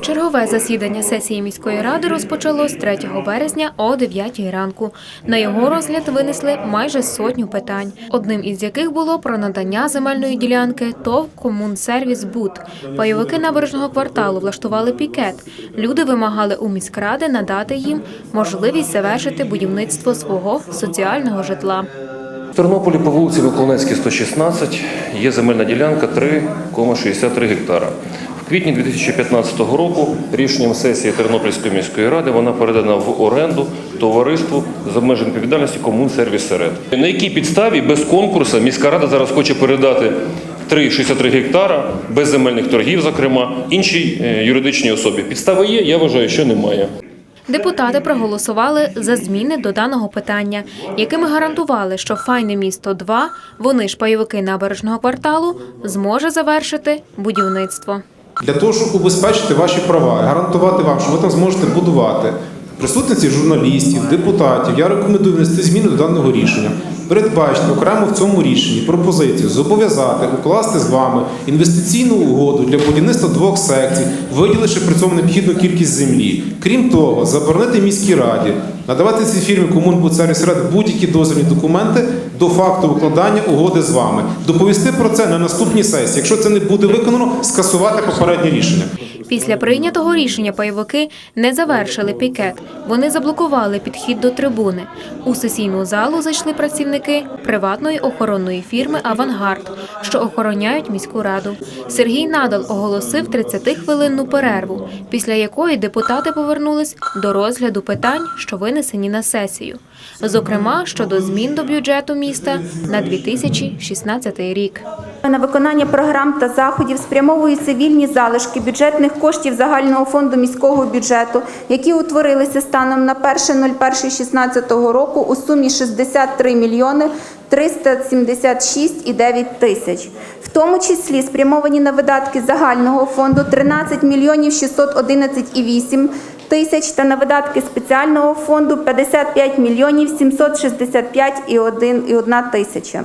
Чергове засідання сесії міської ради розпочалось 3 березня о 9 ранку. На його розгляд винесли майже сотню питань, одним із яких було про надання земельної ділянки ТОВ «Комунсервіс Буд». Пайовики набережного кварталу влаштували пікет. Люди вимагали у міськради надати їм можливість завершити будівництво свого соціального житла. В Тернополі по вулиці Миколаївській, 116 є земельна ділянка 3,63 гектара. Квітні 2015 року рішенням сесії Тернопільської міської ради вона передана в оренду товариству з обмеженою відповідальністю Комунсервіс Серед. На якій підставі без конкурсу міська рада зараз хоче передати 3,63 гектара без земельних торгів, зокрема, іншій е, юридичній особі. Підстави є, я вважаю, що немає. Депутати проголосували за зміни до даного питання, якими гарантували, що файне місто 2 вони ж пайовики набережного кварталу, зможе завершити будівництво. Для того, щоб убезпечити ваші права гарантувати вам, що ви там зможете будувати присутності журналістів, депутатів, я рекомендую внести зміни до даного рішення. Передбачити окремо в цьому рішенні пропозицію зобов'язати укласти з вами інвестиційну угоду для будівництва двох секцій, виділивши при цьому необхідну кількість землі. Крім того, заборонити міській раді надавати цій фірмі Комунбудсервіс Ред будь-які дозвільні документи до факту укладання угоди з вами. Доповісти про це на наступній сесії. Якщо це не буде виконано, скасувати попереднє рішення. Після прийнятого рішення пайовики не завершили пікет. Вони заблокували підхід до трибуни. У сесійну залу зайшли працівники приватної охоронної фірми Авангард, що охороняють міську раду. Сергій Надал оголосив 30-хвилинну перерву, після якої депутати повернулись до розгляду питань, що винесені на сесію, зокрема щодо змін до бюджету міста на 2016 рік. На виконання програм та заходів спрямовуються вільні залишки бюджетних коштів загального фонду міського бюджету, які утворилися станом на 1.01.16 року у сумі 63 мільйони 376,9 тисяч. В тому числі спрямовані на видатки загального фонду 13 мільйонів 611,8 тисяч та на видатки спеціального фонду 55 мільйонів 765,1 тисяча.